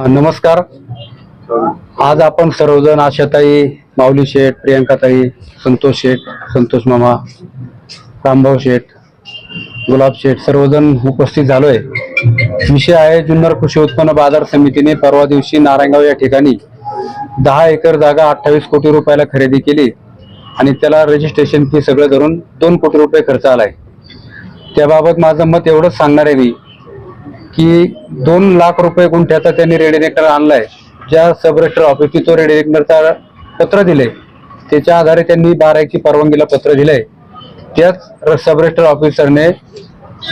नमस्कार. आज आपण सर्वजण आशाताई माऊली शेठ प्रियंकाताई संतोष शेठ संतोष मामा रामभाऊ शेठ गुलाब शेठ सर्वजण उपस्थित झालोय. विषय आहे जुन्नर कृषी उत्पन्न बाजार समितीने परवा दिवशी नारायणगाव या ठिकाणी दहा एकर जागा अठ्ठावीस कोटी रुपयाला खरेदी केली आणि त्याला रजिस्ट्रेशन फी सगळं धरून दोन कोटी रुपये खर्च आलाय. त्याबाबत माझं मत एवढंच सांगणार आहे मी. की दोन लाख रुपये गुंठ्याचा त्यांनी रेडिनेटर आणलाय. ज्या सब रजिस्टर ऑफिसची तो रेडिनेटरचा पत्र दिले त्याच्या आधारे त्यांनी बाराची परवानगीला पत्र दिलंय. त्याच सब रजिस्टर ऑफिसरने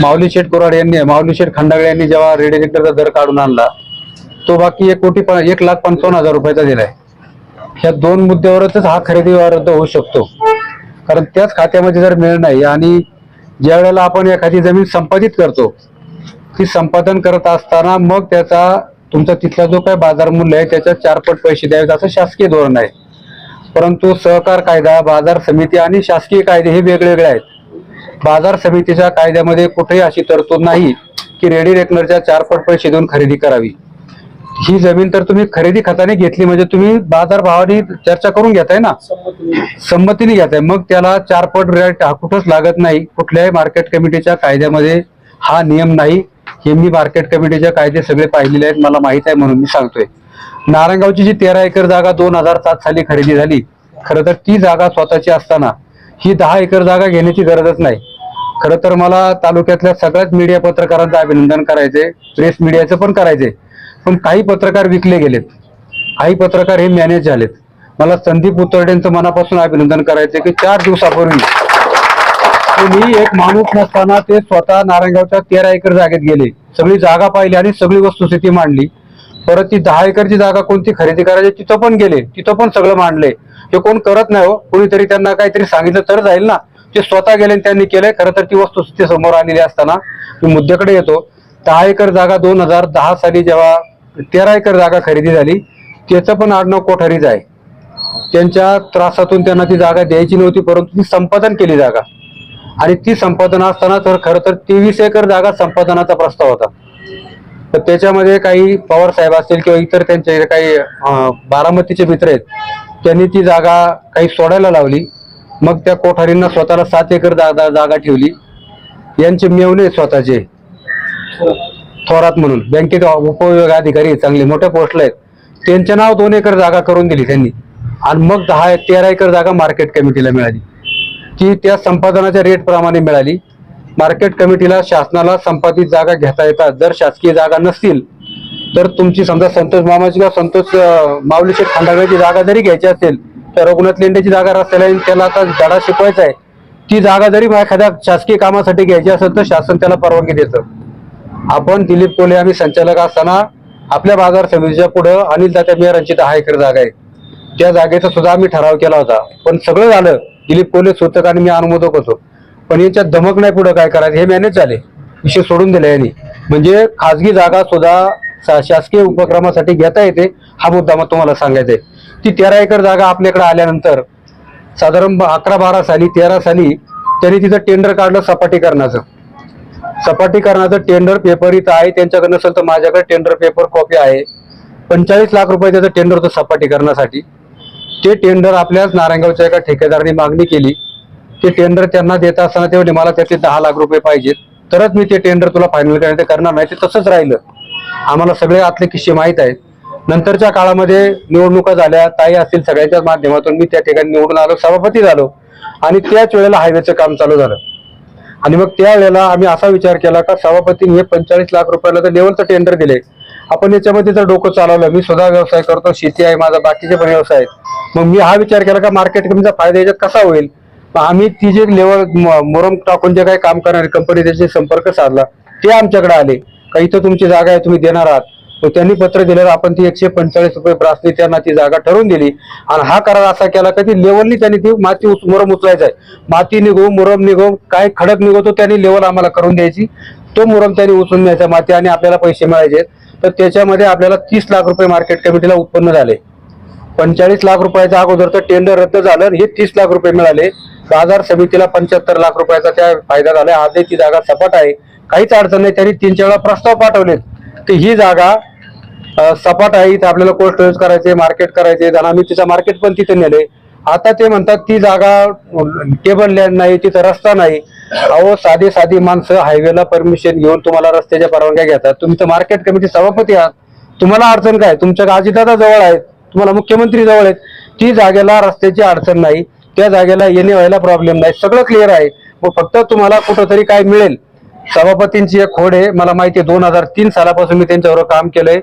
माऊली शेठ कोराड यांनी माऊली शेठ खंडागळे यांनी जेव्हा रेडिनेटरचा दर काढून आणला तो बाकी एक कोटी एक लाख पंचावन्न हजार रुपयाचा दिलाय. ह्या दोन मुद्द्यावरच हा खरेदी रद्द होऊ शकतो. कारण त्याच खात्यामध्ये जर मिळ नाही आणि ज्या वेळेला आपण एखादी जमीन संपादित करतो ती संपादन करत असताना मग त्याचा तुमचा तिथला जो काय बाजार मूल्य आहे त्याच्या चारपट पैसे द्यावेत असं शासकीय धोरण आहे. परंतु सहकार कायदा बाजार समिती आणि शासकीय कायदे हे वेगवेगळे आहेत. बाजार समितीच्या कायद्यामध्ये कुठेही अशी तरतूद नाही की रेडी रेकनरच्या चारपट पैसे देऊन खरेदी करावी. ही जमीन तर तुम्ही खरेदी खताने घेतली म्हणजे तुम्ही बाजार भावाने चर्चा करून घेताय ना? संमतीने घेताय. मग त्याला चारपट रेट हा कुठंच लागत नाही. कुठल्याही मार्केट कमिटीच्या कायद्यामध्ये हा नियम नाही. हे मी मार्केट कमिटीचे कायदे सगळे पाहिलेले आहेत मला माहीत आहे म्हणून मी सांगतोय. नारायणगावची जी तेरा एकर जागा दोन हजार सात साली खरेदी झाली खरं तर ती जागा स्वतःची असताना ही दहा एकर जागा घेण्याची गरजच नाही. खरं तर मला तालुक्यातल्या सगळ्याच मीडिया पत्रकारांचं अभिनंदन करायचंय प्रेस मीडियाचं पण करायचंय पण काही पत्रकार विकले गेलेत. काही पत्रकार हे मॅनेज झालेत. मला संदीप उतरडेंचं मनापासून अभिनंदन करायचंय की चार दिवसापूर्वी मी एक माणूस नसताना ते स्वतः नारायणगावच्या तेरा एकर जागेत गेले. सगळी जागा पाहिली आणि सगळी वस्तुस्थिती मांडली. परत ती दहा एकरची जागा कोणती खरेदी करायची तिथं पण गेले. तिथं पण सगळं मांडले. हे कोण करत नाही हो. कोणीतरी त्यांना काहीतरी सांगितलं तर जाईल ना. ते स्वतः गेले आणि त्यांनी केलंय खरं तर ती वस्तुस्थिती समोर आलेली असताना मी मुद्द्याकडे येतो. दहा एकर जागा दोन हजार दहा साली जेव्हा तेरा एकर जागा खरेदी झाली त्याचं पण आडनाव कोठारीच आहे. त्यांच्या त्रासातून त्यांना ती जागा द्यायची नव्हती परंतु ती संपादन केली जागा. आणि ती संपादन असताना तर खरं तर तेवीस एकर जागा संपादनाचा प्रस्ताव होता. तर त्याच्यामध्ये काही पवार साहेब असतील किंवा इतर त्यांचे काही बारामतीचे मित्र आहेत त्यांनी ती जागा काही सोडायला लावली. मग त्या कोठारींना स्वतःला सात एकर जागा जागा ठेवली. यांचे मेवणे स्वतःचे. थोरात म्हणून. बँकेत उपविभाग अधिकारी आहेत, चांगले मोठ्या पोस्टला आहेत. त्यांचे नाव दोन एकर जागा करून दिली त्यांनी. आणि मग दहा तेरा एकर जागा मार्केट कमिटीला मिळाली. ती त्या संपादनाच्या रेट प्रमाणे मिळाली. मार्केट कमिटीला शासनाला संपादित जागा घेता येतात. जर शासकीय जागा नसतील तर तुमची समजा संतोष मामाची किंवा संतोष अं, खांडाव्याची जागा जरी घ्यायची असेल तर रघुनाथ लेंडेची जागा रस्त्याला त्याला आता धडा शिकवायचा आहे. ती जागा जरी एखाद्या शासकीय कामासाठी घ्यायची असेल तर शासन त्याला परवानगी देतं. आपण दिलीप कोले आम्ही संचालक असताना आपल्या बाजार समितीच्या पुढं अनिल दात्या मेहरांची दहा एकर जागा आहे. त्या जागेचा सुद्धा आम्ही ठराव केला होता. पण सगळं झालं दिलीप कोले सूचक आणि मी अनुमोदक होतो. पण याच्यात धमक नाही पुढं काय करायचं हे मॅनेज झाले. विषय सोडून दिला यांनी. म्हणजे खाजगी जागा सुद्धा शासकीय उपक्रमासाठी घेता येते हा मुद्दा मग तुम्हाला सांगायचा आहे. ती तेरा एकर जागा आपल्याकडे आल्यानंतर साधारण ब- अकरा बारा साली तेरा साली त्यांनी तिथं टेंडर काढलं सपाटीकरणाचं. सपाटीकरणाचं टेंडर पेपर इथं आहे त्यांच्याकडे नसेल तर माझ्याकडे टेंडर पेपर कॉपी आहे. पंचेचाळीस लाख रुपये त्याचं टेंडर होतं सपाटीकरणासाठी. ते टेंडर आपल्याच नारायणगावच्या एका ठेकेदाराने मागणी केली. ते टेंडर त्यांना देत असताना ते मला त्याचे दहा लाख रुपये पाहिजेत. तरच मी ते टेंडर तुला फायनल करायचं करणार नाही. ते तसंच राहिलं. आम्हाला सगळे आतले किस्से माहीत आहेत. नंतरच्या काळामध्ये निवडणुका झाल्या. ताई असतील सगळ्याच्याच माध्यमातून मी त्या ठिकाणी निवडून आलो. सभापती झालो. आणि त्याच वेळेला हायवेचं काम चालू झालं. आणि मग त्या वेळेला आम्ही असा विचार केला का सभापतीने हे पंचेचाळीस लाख रुपयाला तर लेवलचं टेंडर दिले. आपण याच्यामध्ये जर डोकं चालवलं मी सुद्धा व्यवसाय करतो शेती आहे माझा बाकीचे पण व्यवसाय आहेत. मग मी हा विचार केला का मार्केट कमीचा फायदा याच्यात कसा होईल? मग आम्ही ती जे लेवल मुरम टाकून जे काही काम करणारी कंपनी त्याचे संपर्क साधला. ते आमच्याकडे आले. का इथं तुमची जागा आहे तुम्ही देणार आहात. त्यांनी पत्र दिल्यावर आपण ती एकशे पंचेचाळीस रुपये ब्रासनी त्यांना ती जागा ठरवून दिली. आणि हा करार असा केला का ती लेवलनी त्यांनी ती माती उच- मुरम उचलायचा आहे. माती निघो मुरम निघो काय खडक निघो तो त्यांनी लेवल आम्हाला करून द्यायची. तो मुरम त्यांनी उचलून द्यायचा माती आणि आपल्याला पैसे मिळायचे. तर त्याच्यामध्ये आपल्याला तीस लाख रुपये मार्केट कमिटीला उत्पन्न झाले. पंचेचाळीस लाख रुपयाच्या अगोदरचं टेंडर रद्द झालं हे तीस लाख रुपये मिळाले. बाजार समितीला पंच्याहत्तर लाख रुपयाचा त्या फायदा झाला. आजही ती जागा सपाट आहे. काहीच अडचण नाही. त्यांनी तीन चार वेळा प्रस्ताव पाठवलेत. की ही जागा सपाट आहे. इथं आपल्याला कोल्ड स्टोरेज करायचे मार्केट करायचे. आणि आम्ही तिचं मार्केट पण तिथे नेले आता ते म्हणतात ती जागा टेबल लँड नाही तिथं रस्ता नाही. अहो साधी साधी माणसं हायवेला परमिशन घेऊन तुम्हाला रस्त्याच्या परवानग्या घेतात. तुम्ही तर मार्केट कमिटी सभापती आहात. तुम्हाला अडचण काय? तुमच्या आजीदादा जवळ आहेत. तुम्हाला मुख्यमंत्री जवळ आहेत. ती जागेला रस्त्याची अडचण नाही. त्या जागेला येणे व्हायला प्रॉब्लेम नाही. सगळं क्लिअर आहे. मग फक्त तुम्हाला कुठंतरी काय मिळेल? सभापतींची एक खोड आहे. मला माहिती आहे दोन हजार तीन सालापासून मी त्यांच्यावर काम केलंय.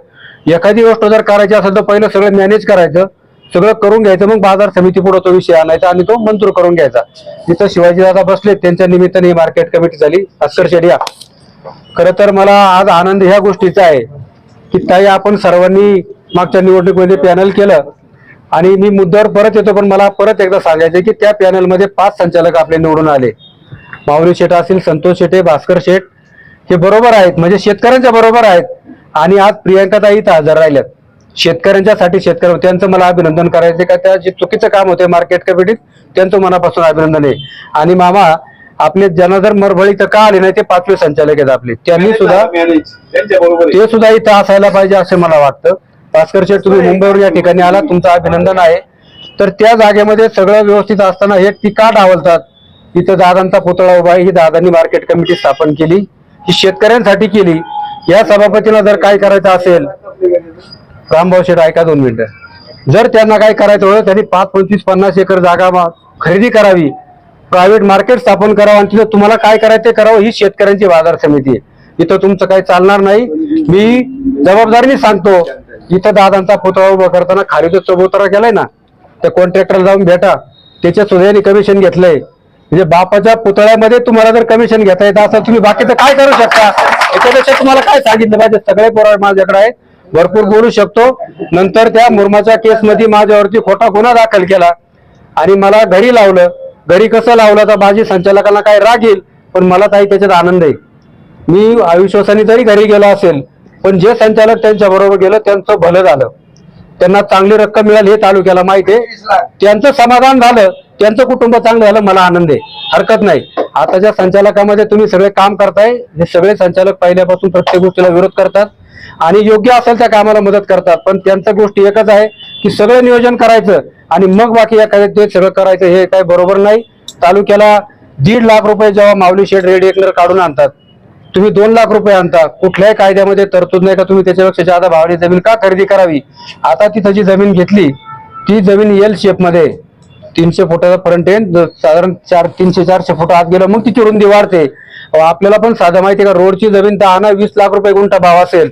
एखादी गोष्ट जर करायची असेल तर पहिलं सगळं मॅनेज करायचं. सगळं करून घ्यायचं मग बाजार समिती पुढे तो विषय आणायचा आणि तो मंजूर करून घ्यायचा. जिथं शिवाजीदादा बसले त्यांच्या निमित्ताने ही मार्केट कमिटी झाली. अस्कर शेडिया. खरं तर मला आज आनंद ह्या गोष्टीचा आहे की ताई आपण सर्वांनी मागच्या निवडणुकीमध्ये पॅनल केलं आणि मी मुद्द्यावर परत येतो पण मला परत एकदा सांगायचं की त्या पॅनलमध्ये पाच संचालक आपले निवडून आले. माऊली शेठ असतील संतोष शेटे भास्कर शेठ हे बरोबर आहेत. म्हणजे शेतकऱ्यांच्या बरोबर आहेत. आणि आज प्रियंकाताई इथं हजर राहिल्यात. शेतकऱ्यांच्यासाठी शेतकरी त्यांचं मला अभिनंदन करायचं का? त्या जे चुकीचं काम होते मार्केट कमिटीत त्यांचं मनापासून अभिनंदन आहे. आणि मामा आपले ज्यांना जर मरभळी तर का आले नाही ते पाचवे संचालक आहेत आपले. त्यांनी सुद्धा ते सुद्धा इथं असायला पाहिजे असे मला वाटतं. भास्कर शेठ तुम्ही मुंबईवरून या ठिकाणी आला तुमचं अभिनंदन आहे. तर त्या जागेमध्ये सगळं व्यवस्थित असताना हे ती का डावलतात? इथं दादांचा पुतळा उभा आहे ही दादांनी मार्केट कमिटी स्थापन केली ही शेतकऱ्यांसाठी केली. या सभापतीला जर काय करायचं असेल रामभाऊ शेठ ऐका दोन मिनिटं? जर त्यांना काय करायचं होतं त्यांनी पाच पंचवीस पन्नास एकर जागा खरेदी करावी. प्रायव्हेट मार्केट स्थापन करावं आणि तिथं तुम्हाला काय करायचं ते करावं ही शेतकऱ्यांची बाजार समिती आहे. इथं तुमचं काही चालणार नाही. मी जबाबदारीने सांगतो इथं दादांचा पुतळा उभा करताना खाली जो चबुतरा केलाय ना त्या कॉन्ट्रॅक्टरला जाऊन भेटा. त्याच्या सुद्धा कमिशन घेतलंय. म्हणजे बापाच्या पुतळ्यामध्ये तुम्हाला जर कमिशन घेता येतं असं तुम्ही बाकीचं काय करू शकता? याच्यापेक्षा तुम्हाला काय सांगितलं पाहिजे? सगळे पोराळ माझ्याकडे आहेत. भरपूर बोलू शकतो. नंतर त्या मुरमाच्या केसमध्ये माझ्यावरती खोटा गुन्हा दाखल केला आणि मला घरी लावलं. घरी कसं लावलं तर माझी संचालकांना काय राग येईल पण मला काही त्याच्यात आनंद आहे. मी अविश्वासाने जरी घरी गेलो असेल पण जे संचालक त्यांच्या बरोबर गेलं त्यांचं भलं झालं. त्यांना चांगली रक्कम मिळाली हे तालुक्याला माहिती आहे. त्यांचं समाधान झालं त्यांचं कुटुंब चांगलं झालं मला आनंद आहे. हरकत नाही. आताच्या संचालकामध्ये तुम्ही सगळे काम करताय हे सगळे संचालक पहिल्यापासून प्रत्येक गोष्टीला विरोध करतात आणि योग्य असेल त्या कामाला मदत करतात. पण त्यांचं गोष्टी एकच आहे की सगळं नियोजन करायचं आणि मग बाकी या ते सगळं करायचं हे काही बरोबर नाही. तालुक्याला दीड लाख रुपये जेव्हा माऊली शेड रेड एकलर काढून आणतात तुम्ही दोन लाख रुपये आणता. कुठल्याही कायद्यामध्ये तरतूद नाही का तुम्ही त्याच्यापेक्षा जादा भावाने जमीन का खरेदी करावी? आता तिथं जी जमीन घेतली ती जमीन एल शेपमध्ये तीनशे फुटाचा फ्रंट एंड साधारण चार तीनशे चारशे फुट आत गेलं मग तिची रुंदी वाढते. आपल्याला पण साधं माहिती का रोडची जमीन तर आणा वीस लाख रुपये गुंठा भाव असेल.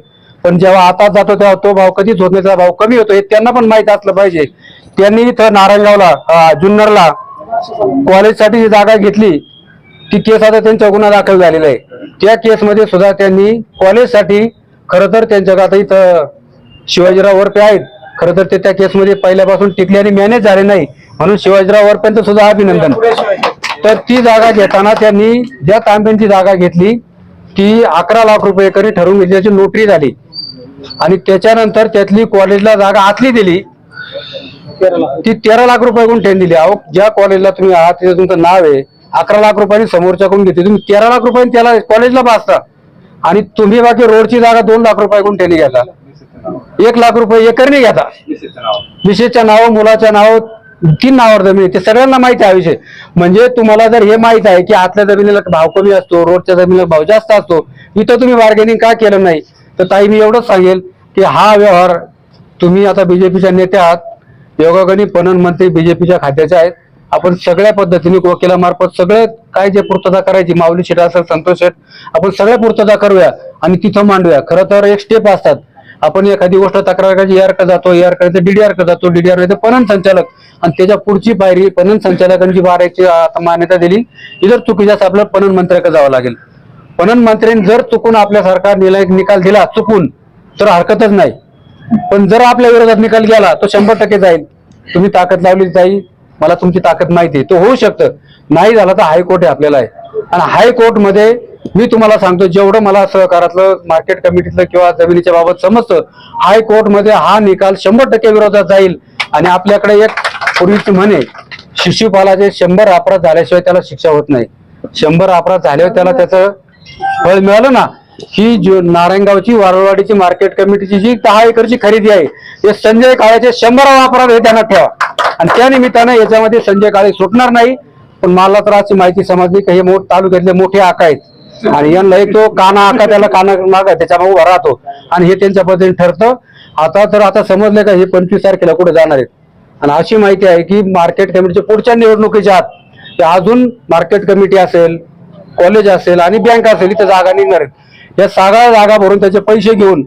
पण जेव्हा आता जातो तेव्हा तो भाव कधीच होत नाही त्याचा भाव कमी होतो हे त्यांना पण माहीत असलं पाहिजे. त्यांनी इथं नारायणगावला जुन्नरला कॉलेजसाठी जी जागा घेतली ती केस आता त्यांचा गुन्हा दाखल झालेला आहे. त्या केसमध्ये सुद्धा त्यांनी कॉलेजसाठी खरं तर त्यांच्या आता इथं शिवाजीराव वरपे आहेत. खरं तर ते त्या केसमध्ये पहिल्यापासून टिकले आणि मॅनेज झाले नाही. म्हणून शिवाजीराव वरपेंचं सुद्धा अभिनंदन. तर ती जागा घेताना त्यांनी ज्या तांब्यांची जागा घेतली ती अकरा लाख रुपये एकरी ठरवून घेतल्याची नोटरी झाली. आणि त्याच्यानंतर त्यातली कॉलेजला जागा आतली दिली. ती तेरा लाख रुपये ठेवून दिली. अहो ज्या कॉलेजला तुम्ही आहात तिथे तुमचं नाव आहे. अकरा लाख रुपयांनी समोरच्याकडून घेते? तुम्ही तेरा लाख रुपयांनी त्याला कॉलेजला बसता. आणि तुम्ही बाकी रोडची जागा दोन लाख रुपये गुंठ्याने घेता. एक लाख रुपये एकरने घेता. विशेषच्या नाव मुलाच्या नाव तीन नावावर जमीन आहे. ते सगळ्यांना माहिती आहे विषय. म्हणजे तुम्हाला जर हे माहीत आहे की आतल्या जमिनीला भाव कमी असतो रोडच्या जमिनीला भाव जास्त असतो इथं तुम्ही बार्गेनिंग का केलं नाही? तर ताई मी एवढंच सांगेल की हा व्यवहार तुम्ही आता बीजेपीच्या नेते आहात योगागणी पणन मंत्री बीजेपीच्या खात्याचे आहेत. आपण सगळ्या पद्धतीने वकिलामार्फत सगळं काय जे पूर्तता करायची माऊली शेठ असेल संतोष शेठ आपण सगळ्या पूर्तता करूया आणि तिथं मांडूया. खरं तर एक स्टेप असतात. आपण एखादी गोष्ट तक्रार करायची ER जातो ER करायचं डीडीआरकडे जातो डीडीआरकडे पणन संचालक आणि त्याच्या पुढची पायरी पणन संचालकांची वारायची आता मान्यता दिली. इतर चुकीच्या आपल्याला पणन मंत्र्याकडे जावं लागेल. पणन मंत्र्यांनी जर चुकून आपल्यासारखा निलय निकाल दिला चुकून तर हरकतच नाही. पण जर आपल्या विरोधात निकाल गेला तो शंभर टक्के जाईल. तुम्ही ताकद लावली जाईल. मला तुमची ताकद माहिती आहे. तो होऊ शकतं. नाही झाला तर हायकोर्ट आहे आपल्याला आहे. आणि हायकोर्टमध्ये मी तुम्हाला सांगतो जेवढं मला सहकारातलं मार्केट कमिटीतलं किंवा जमिनीच्या बाबत समजतं हायकोर्टमध्ये हा निकाल शंभर टक्के विरोधात जाईल. आणि आपल्याकडे एक पूर्वीची म्हणे शिशुपालाचे शंभर अपराध झाल्याशिवाय त्याला शिक्षा होत नाही. शंभर अपराध झाल्यावर त्याला त्याचं फळ मिळालं ना ही जो नारायणगावची वारळवाडीची मार्केट कमिटीची जी दहा एकरची खरेदी आहे हे संजय काळेचे शंभर वापरात हे त्यांना ठेवा. आणि त्या निमित्तानं याच्यामध्ये संजय काळे सुटणार नाही पण मला तर अशी माहिती समजली की हे मोठ तालुक्यातले मोठे आका आहेत. आणि यांना एक तो काना आका त्याला काना माग त्याच्यामुळे उभा राहतो. आणि हे त्यांच्या पद्धतीने ठरतं. आता तर आता समजलं का हे पंचवीस तारखेला कुठे जाणार आहेत? आणि अशी माहिती आहे की मार्केट कमिटीच्या पुढच्या निवडणुकीच्या आत अजून मार्केट कमिटी असेल कॉलेज असेल आणि बँक असेल इथे जागा निघणार आहेत. या सगळ्या जागा भरून त्याचे पैसे घेऊन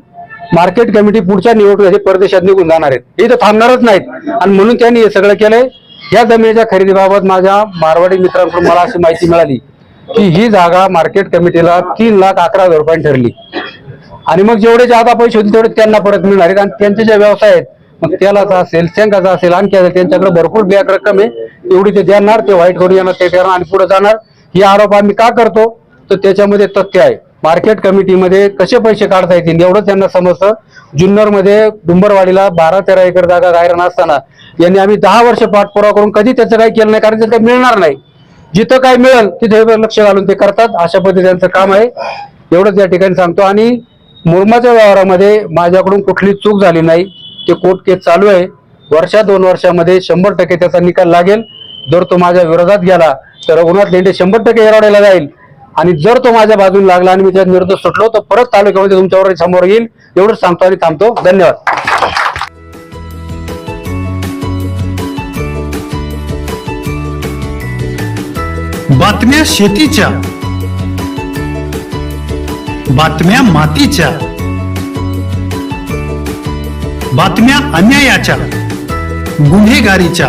मार्केट कमिटी पुढच्या निवडणुकीसाठी परदेशात निघून जाणार आहेत. इथं थांबणारच नाहीत. आणि म्हणून त्यांनी हे सगळं केलंय. या जमिनीच्या खरेदीबाबत माझ्या मारवाडी मित्रांकडून मला अशी माहिती मिळाली की ही जागा मार्केट कमिटीला तीन लाख अकरा हजार रुपयांनी ठरली. आणि मग जेवढे जादा पैसे होतील तेवढे त्यांना परत मिळणार आहेत. आणि त्यांचे जे व्यवसाय आहेत मग तेलाचा असेल शेंगाचा असेल आणखी असेल त्यांच्याकडे भरपूर बॅग रक्कम आहे. एवढी ते देणार ते व्हाईट करून येणार ते करणार आणि पुढे जाणार. ही आरोप आम्ही का करतो? तर त्याच्यामध्ये तथ्य आहे. मार्केट कमिटीमध्ये कसे पैसे काढता येतील एवढं त्यांना समजतं. जुन्नरमध्ये डुंबरवाडीला बारा तेरा एकर जागा गायरण असताना यांनी आम्ही दहा वर्ष पाठपुरावा करून कधी त्याचं काही केलं नाही कारण त्याचं काही मिळणार नाही. जिथं काय मिळेल तिथे लक्ष घालून ते करतात. अशा पद्धतीने त्यांचं काम आहे. एवढंच या ठिकाणी सांगतो. आणि मुरमाच्या व्यवहारामध्ये माझ्याकडून कुठली चूक झाली नाही. ते कोर्ट केस चालू आहे. वर्षा दोन वर्षामध्ये शंभर टक्के त्याचा निकाल लागेल. जर तो माझ्या विरोधात गेला तर रघुनाथ लेंडे शंभर टक्के एरवड्याला जाईल. आणि जर तो माझ्या बाजूला लागला आणि मी त्या निर्दोष सुटलो तर परत तालुक्यामध्ये तुमच्यावर समोर येईल. एवढंच सांगतो आणि थांबतो. धन्यवाद. बातम्या शेतीच्या बातम्या मातीच्या बातम्या अन्यायाच्या गुन्हेगारीच्या.